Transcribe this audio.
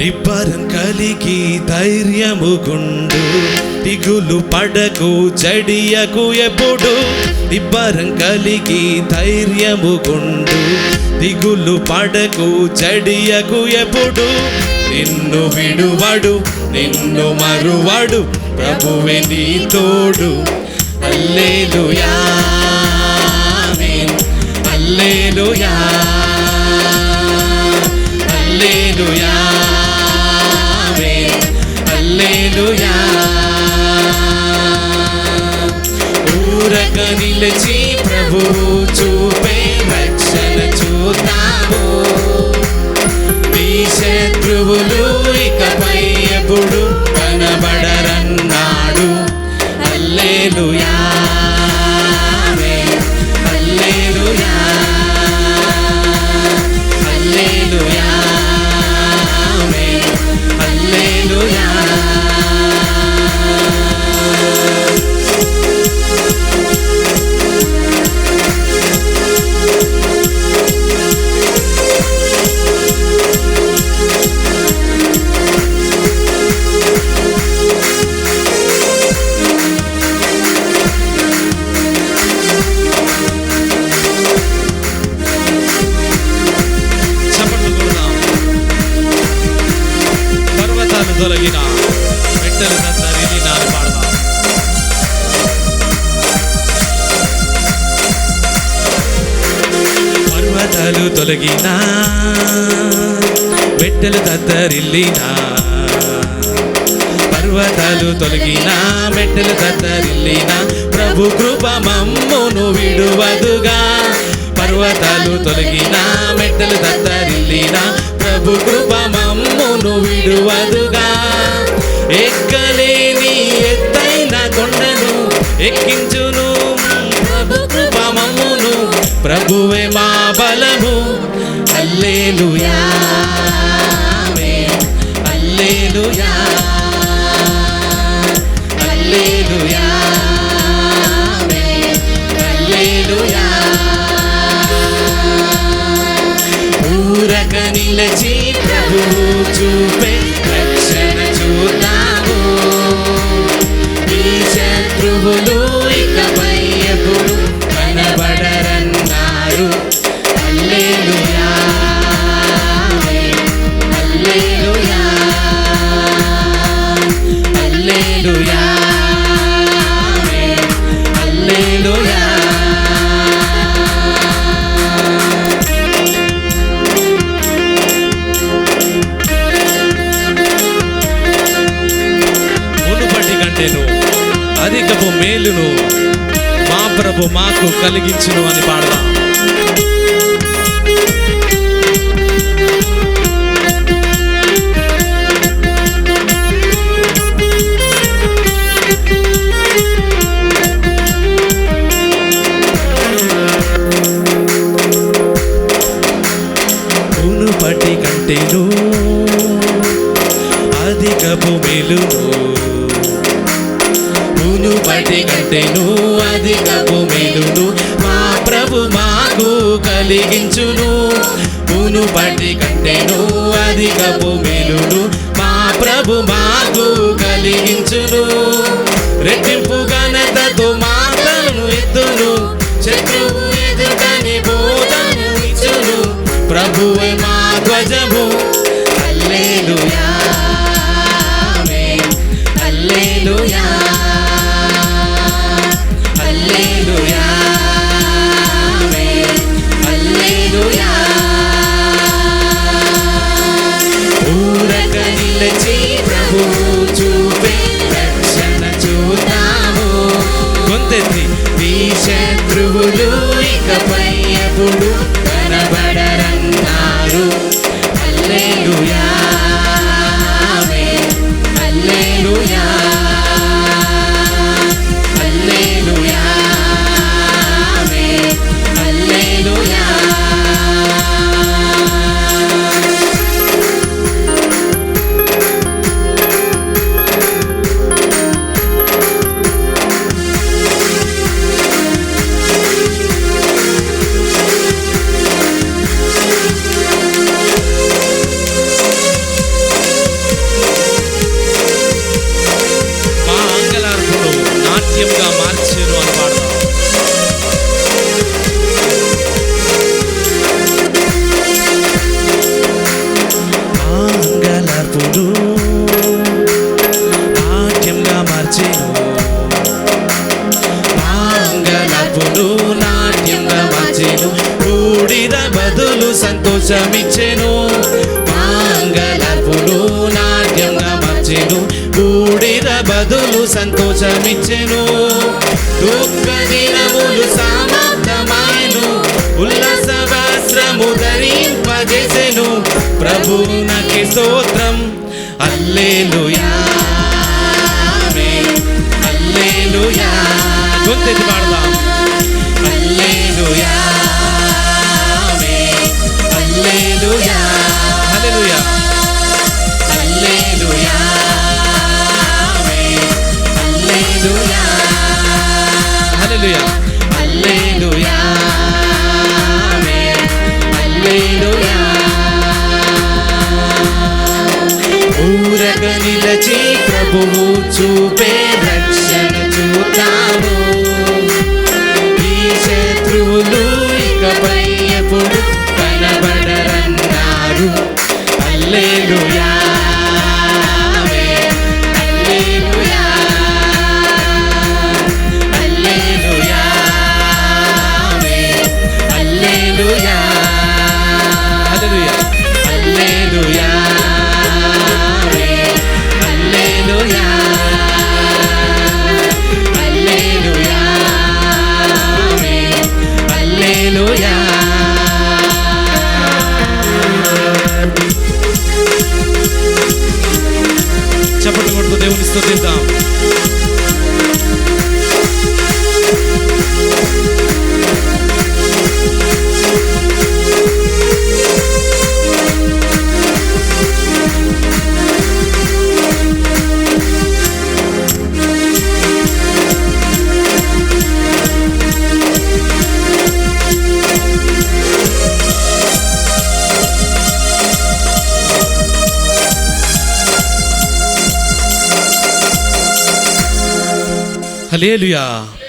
నిబ్బరం కలిగి ధైర్యము గుండు. దిగులు పడకు జడియకు ఎప్పుడు. నిబ్బరం కలిగి ధైర్యము గుండు. దిగులు పడకు జడియకు ఎప్పుడు. నిన్ను విడువడు నిన్ను మరువడు ప్రభువే నీ తోడు. అల్లేలుయా అల్లేలుయా అల్లేలుయా శత్రువులు ఇకపై ఎప్పుడు కనబడరన్నాడు. అల్లేలుయా తొలగిన మెట్టలు తరిగి నాలు పాడదాం. పర్వతాలు తొలగిన మెట్టలు తత్తరిల్లినా పర్వతాలు తొలగిన మెట్టలు తత్తరిల్లిన ప్రభు కృప మమ్మును విడువదుగా. పర్వతాలు తొలగిన మెట్టలు తత్తరిల్లిన ప్రభు కృప మమ్మును విడువదుగా. ఎక్కలేని ఎత్తైన కొండను ఎక్కించును. ప్రభు కృప మమ్మును ప్రభువే మా బలము. అల్లేలుయా ఆమేన్. అల్లేలుయా అల్లేలుయా నిలచి ప్రభు చూపే మా మాకు కలిగించును అని పాడదాం. మునుపటి కంటేను అధికపు మేలును మునుపటి కంటేను అది మేలును మా ప్రభు మాకు కలిగించును. మునుపటి కంటేను అది మేలును మా ప్రభు మాకు కలిగించును. రెట్టింపు ఘనతతో మాటలను ఎత్తును. శత్రువు ఎదుటని బోధను ఇచ్చును. ప్రభువే మా ధ్వజము. అల్లేలుయా సంతోషమిచ్చెను. మాంగళపులు నాట్యంగా మార్చెను. బూడిద బదులు సంతోషమిచ్చెను. దుఃఖ దినములు సమాప్తమాయను ఉల్లాస వస్త్రము ధరింపజేసెను ప్రభునకి స్తోత్రం అల్లేలుయా అల్లేలుయా గుర్తెత్తి పాడదాం. 哈利路亚。